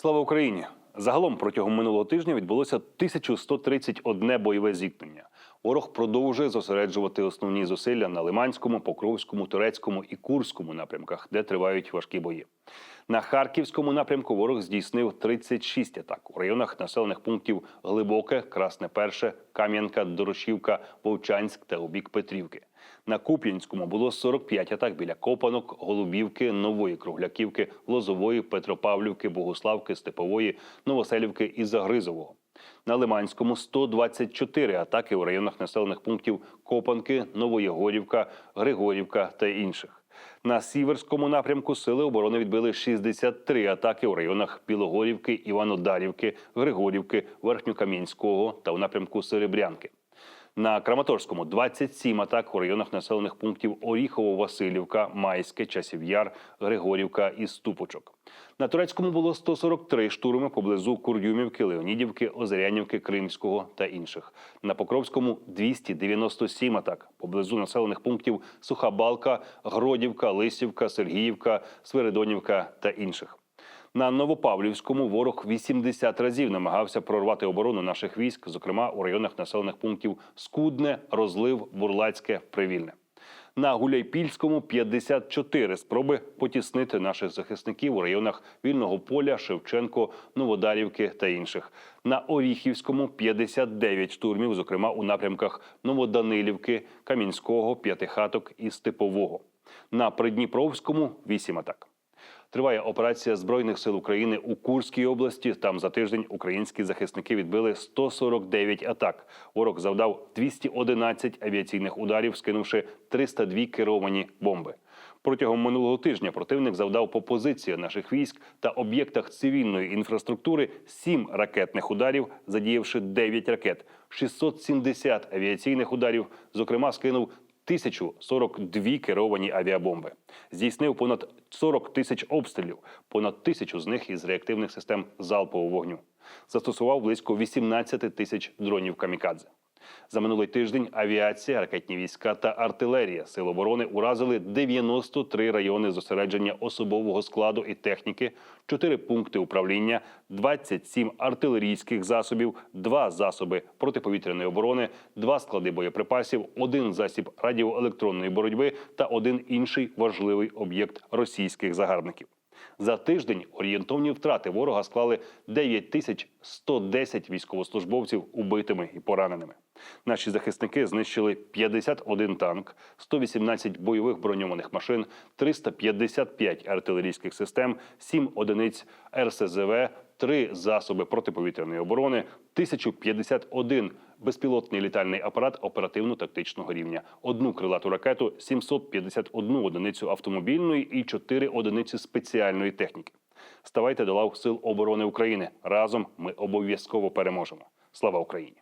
Слава Україні! Загалом протягом минулого тижня відбулося 1131 бойове зіткнення. Ворог продовжує зосереджувати основні зусилля на Лиманському, Покровському, Турецькому і Курському напрямках, де тривають важкі бої. На Харківському напрямку ворог здійснив 36 атак у районах населених пунктів Глибоке, Красне Перше, Кам'янка, Дорошівка, Вовчанськ та у бік Петрівки. На Куп'янському було 45 атак біля Копанок, Голубівки, Нової Кругляківки, Лозової, Петропавлівки, Богуславки, Степової, Новоселівки і Загризового. На Лиманському 124 атаки у районах населених пунктів Копанки, Новоєгорівка, Григорівка та інших. На Сіверському напрямку сили оборони відбили 63 атаки у районах Білогорівки, Іванодарівки, Григорівки, Верхньокам'янського та у напрямку Серебрянки. На Краматорському 27 атак у районах населених пунктів Оріхово-Василівка, Майське, Часів Яр, Григорівка і Ступочок. На турецькому було 143 штурми поблизу Курдюмівки, Леонідівки, Озерянівки, Кримського та інших. На Покровському 297 атак поблизу населених пунктів Суха Балка, Гродівка, Лисівка, Сергіївка, Свиридонівка та інших. На Новопавлівському ворог 80 разів намагався прорвати оборону наших військ, зокрема у районах населених пунктів Скудне, Розлив, Бурлацьке, Привільне. На Гуляйпільському 54 спроби потіснити наших захисників у районах Вільного поля, Шевченко, Новодарівки та інших. На Оріхівському 59 штурмів, зокрема у напрямках Новоданилівки, Камінського, П'ятихаток і Степового. На Придніпровському 8 атак. Триває операція збройних сил України у Курській області. Там за тиждень українські захисники відбили 149 атак. Ворог завдав 211 авіаційних ударів, скинувши 302 керовані бомби. Протягом минулого тижня противник завдав по позиціях наших військ та об'єктах цивільної інфраструктури 7 ракетних ударів, задіявши 9 ракет, 670 авіаційних ударів. Зокрема, скинув 1042 керовані авіабомби. Здійснив понад 40 тисяч обстрілів, понад тисячу з них із реактивних систем залпового вогню. Застосував близько 18 тисяч дронів камікадзе. За минулий тиждень авіація, ракетні війська та артилерія Сил оборони уразили 93 райони зосередження особового складу і техніки, 4 пункти управління, 27 артилерійських засобів, 2 засоби протиповітряної оборони, 2 склади боєприпасів, 1 засіб радіоелектронної боротьби та один інший важливий об'єкт російських загарбників. За тиждень орієнтовні втрати ворога склали 9110 військовослужбовців убитими і пораненими. Наші захисники знищили 51 танк, 118 бойових броньованих машин, 355 артилерійських систем, 7 одиниць РСЗВ, 3 засоби протиповітряної оборони, 1051 безпілотний літальний апарат оперативно-тактичного рівня, одну крилату ракету, 751 одиницю автомобільної і 4 одиниці спеціальної техніки. Ставайте до лав Сил оборони України. Разом ми обов'язково переможемо. Слава Україні!